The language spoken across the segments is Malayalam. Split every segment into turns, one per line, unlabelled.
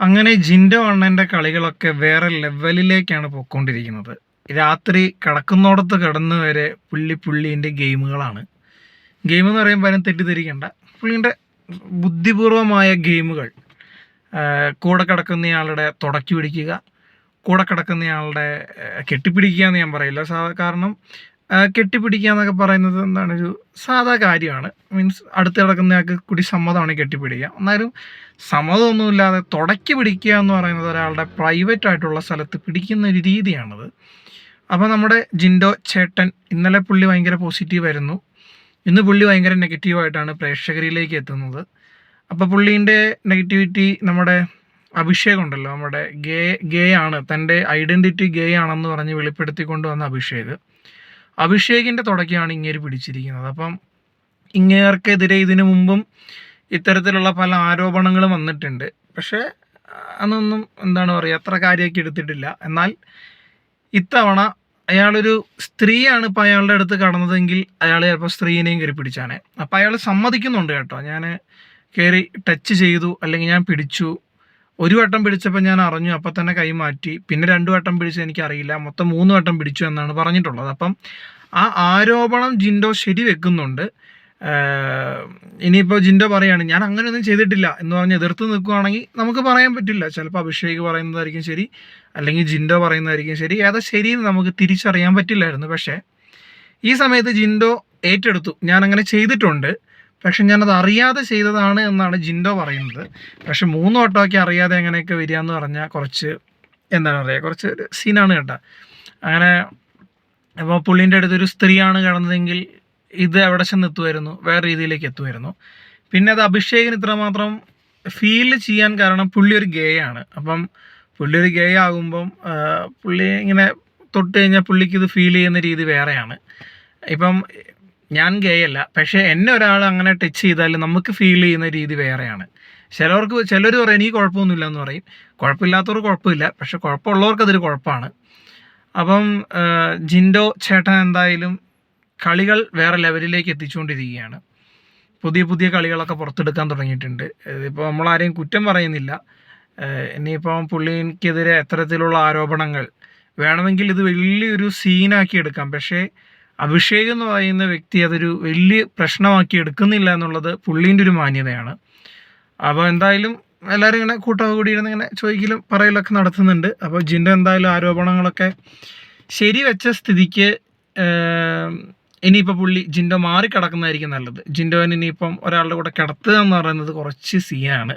അങ്ങനെ ജിൻഡോ അണ്ണന്റെ കളികളൊക്കെ വേറെ ലെവലിലേക്കാണ് പോയിക്കൊണ്ടിരിക്കുന്നത്. രാത്രി കിടക്കുന്നോടത്ത് കിടന്ന് വരെ പുള്ളി പുള്ളീന്റെ ഗെയിമുകളാണ്. ഗെയിം എന്ന് പറയുമ്പോൾ അതിനെ തെറ്റിദ്ധരിക്കേണ്ട. പുള്ളീന്റെ ബുദ്ധിപൂർവമായ ഗെയിമുകൾ. കൂടെ കിടക്കുന്നയാളുടെ തുടക്കി പിടിക്കുക കൂടെ കിടക്കുന്നയാളുടെ കെട്ടിപ്പിടിക്കുക എന്ന് ഞാൻ പറയില്ല. കാരണം കെട്ടിപ്പിടിക്കുക എന്നൊക്കെ പറയുന്നത് എന്താണ് ഒരു സാധാ കാര്യമാണ്. മീൻസ് അടുത്ത് കിടക്കുന്നയാൾക്ക് കുടി സമ്മതമാണ് കെട്ടിപ്പിടിക്കുക. എന്നാലും സമ്മതമൊന്നുമില്ലാതെ തുടക്കി പിടിക്കുക എന്ന് പറയുന്നത് ഒരാളുടെ പ്രൈവറ്റ് ആയിട്ടുള്ള സ്ഥലത്ത് പിടിക്കുന്ന ഒരു രീതിയാണത്. അപ്പോൾ നമ്മുടെ ജിൻഡോ ചേട്ടൻ ഇന്നലെ പുള്ളി ഭയങ്കര പോസിറ്റീവ് ആയിരുന്നു. ഇന്ന് പുള്ളി ഭയങ്കര നെഗറ്റീവായിട്ടാണ് പ്രേക്ഷകരിലേക്ക് എത്തുന്നത്. അപ്പോൾ പുള്ളീന്റെ നെഗറ്റിവിറ്റി നമ്മുടെ അഭിഷേക് ഉണ്ടല്ലോ നമ്മുടെ ഗേ ഗേ ആണ് തന്റെ ഐഡന്റിറ്റി ഗേ ആണെന്ന് പറഞ്ഞ് വെളിപ്പെടുത്തിക്കൊണ്ട് വന്ന അഭിഷേക്. അഭിഷേകിന്റെ തുടക്കമാണ് ഇങ്ങേര് പിടിച്ചിരിക്കുന്നത്. അപ്പം ഇങ്ങേർക്കെതിരെ ഇതിനു മുമ്പും ഇത്തരത്തിലുള്ള പല ആരോപണങ്ങളും വന്നിട്ടുണ്ട്. പക്ഷേ അന്നൊന്നും എന്താണ് പറയുക അത്ര കാര്യമാക്കി എടുത്തിട്ടില്ല. എന്നാൽ ഇത്തവണ അയാളൊരു സ്ത്രീയാണ് ഇപ്പോൾ അയാളുടെ അടുത്ത് കടന്നതെങ്കിൽ അയാൾ ചിലപ്പോൾ സ്ത്രീനെയും കയറി പിടിച്ചാണ്. അപ്പോൾ അയാൾ സമ്മതിക്കുന്നുണ്ട് കേട്ടോ. ഞാൻ കയറി ടച്ച് ചെയ്തു അല്ലെങ്കിൽ ഞാൻ പിടിച്ചു ഒരു വട്ടം പിടിച്ചപ്പോൾ ഞാൻ അറിഞ്ഞു അപ്പം തന്നെ കൈ മാറ്റി. പിന്നെ രണ്ട് വട്ടം പിടിച്ചു എനിക്കറിയില്ല. മൊത്തം മൂന്ന് വട്ടം പിടിച്ചു എന്നാണ് പറഞ്ഞിട്ടുള്ളത്. അപ്പം ആ ആരോപണം ജിൻഡോ ശരി വെക്കുന്നുണ്ട്. ഇനിയിപ്പോൾ ജിൻഡോ പറയാണ് ഞാൻ അങ്ങനെയൊന്നും ചെയ്തിട്ടില്ല എന്ന് പറഞ്ഞ് എതിർത്ത് നിൽക്കുകയാണെങ്കിൽ നമുക്ക് പറയാൻ പറ്റില്ല. ചിലപ്പോൾ അഭിഷേക് പറയുന്നതായിരിക്കും ശരി അല്ലെങ്കിൽ ജിൻഡോ പറയുന്നതായിരിക്കും ശരി. ഏതാ ശരിയെന്ന് നമുക്ക് തിരിച്ചറിയാൻ പറ്റില്ലായിരുന്നു. പക്ഷേ ഈ സമയത്ത് ജിൻഡോ ഏറ്റെടുത്തു. ഞാൻ അങ്ങനെ ചെയ്തിട്ടുണ്ട്. പക്ഷെ ഞാനത് അറിയാതെ ചെയ്തതാണ് എന്നാണ് ജിൻഡോ പറയുന്നത്. പക്ഷെ മൂന്ന് വട്ടമൊക്കെ അറിയാതെ എങ്ങനെയൊക്കെ വരിക എന്ന് പറഞ്ഞാൽ കുറച്ച് എന്താണ് പറയുക കുറച്ച് സീനാണ് കേട്ടോ. അങ്ങനെ അപ്പോൾ പുള്ളീന്റെ അടുത്തൊരു സ്ത്രീയാണ് കിടന്നതെങ്കിൽ ഇത് എവിടെ ചെന്ന് എത്തുമായിരുന്നു വേറെ രീതിയിലേക്ക് എത്തുമായിരുന്നു. പിന്നെ അത് അഭിഷേകിന് ഇത്രമാത്രം ഫീൽ ചെയ്യാൻ കാരണം പുള്ളി ഒരു ഗേ ആണ്. അപ്പം പുള്ളി ഒരു ഗേ ആകുമ്പം പുള്ളി ഇങ്ങനെ തൊട്ട് കഴിഞ്ഞാൽ പുള്ളിക്ക് ഇത് ഫീൽ ചെയ്യുന്ന രീതി വേറെയാണ്. ഇപ്പം ഞാൻ ഗേ അല്ല. പക്ഷേ എന്നെ ഒരാൾ അങ്ങനെ ടച്ച് ചെയ്താൽ നമുക്ക് ഫീൽ ചെയ്യുന്ന രീതി വേറെയാണ്. ചിലവർക്ക് ചിലർ പറയും എനിക്ക് കുഴപ്പമൊന്നുമില്ല എന്ന് പറയും. കുഴപ്പമില്ലാത്തവർക്ക് കുഴപ്പമില്ല. പക്ഷെ കുഴപ്പമുള്ളവർക്ക് അതൊരു കുഴപ്പമാണ്. അപ്പം ജിൻഡോ ചേട്ടൻ എന്തായാലും കളികൾ വേറെ ലെവലിലേക്ക് എത്തിച്ചുകൊണ്ടിരിക്കുകയാണ്. പുതിയ പുതിയ കളികളൊക്കെ പുറത്തെടുക്കാൻ തുടങ്ങിയിട്ടുണ്ട്. ഇതിപ്പോൾ നമ്മളാരെയും കുറ്റം പറയുന്നില്ല. ഇനിയിപ്പം പുള്ളിക്കെതിരെ എത്തരത്തിലുള്ള ആരോപണങ്ങൾ. വേണമെങ്കിൽ ഇത് വലിയൊരു സീനാക്കി എടുക്കാം. പക്ഷേ അഭിഷേക് എന്ന് പറയുന്ന വ്യക്തി അതൊരു വലിയ പ്രശ്നമാക്കി എടുക്കുന്നില്ല എന്നുള്ളത് പുള്ളീന്റെ ഒരു മാന്യതയാണ്. അപ്പോൾ എന്തായാലും എല്ലാവരും ഇങ്ങനെ കൂട്ടമൊക്കെ കൂടി ഇരുന്ന് ഇങ്ങനെ ചോദിക്കലും പറയലൊക്കെ നടത്തുന്നുണ്ട്. അപ്പോൾ ജിന്റെ എന്തായാലും ആരോപണങ്ങളൊക്കെ ശരിവെച്ച സ്ഥിതിക്ക് ഏം, ഇനിയിപ്പോൾ പുള്ളി ജിൻഡോ മാറി കിടക്കുന്നതായിരിക്കും നല്ലത്. ജിൻഡോന് ഇനിയിപ്പം ഒരാളുടെ കൂടെ കിടത്തുക എന്ന് പറയുന്നത് കുറച്ച് സീനാണ്.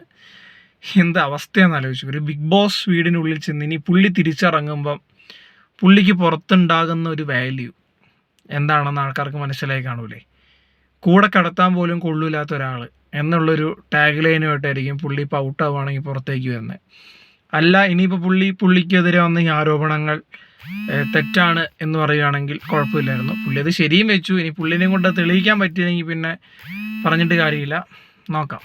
എന്ത് അവസ്ഥയാണെന്ന് ആലോചിച്ചു. ഒരു ബിഗ് ബോസ് വീടിനുള്ളിൽ ചെന്ന് ഇനി പുള്ളി തിരിച്ചിറങ്ങുമ്പം പുള്ളിക്ക് പുറത്തുണ്ടാകുന്ന ഒരു വാല്യൂ എന്താണെന്ന് ആൾക്കാർക്ക് മനസ്സിലായി കാണൂലേ. കൂടെ കടത്താൻ പോലും കൊള്ളൂലാത്ത ഒരാൾ എന്നുള്ളൊരു ടാഗ് ലൈനുമായിട്ടായിരിക്കും പുള്ളി ഇപ്പോൾ ഔട്ടാവുകയാണെങ്കിൽ പുറത്തേക്ക് വരുന്നത് അല്ല ഇനിയിപ്പോൾ പുള്ളി പുള്ളിക്കെതിരെ വന്ന ഈ ആരോപണങ്ങൾ തെറ്റാണ് എന്ന് പറയുകയാണെങ്കിൽ കുഴപ്പമില്ലായിരുന്നു. പുള്ളി അത് ശരിയും വെച്ചു. ഇനി പുള്ളിനെയും കൊണ്ട് തെളിയിക്കാൻ പറ്റിയില്ലെങ്കിൽ പിന്നെ പറഞ്ഞിട്ട് കാര്യമില്ല. നോക്കാം.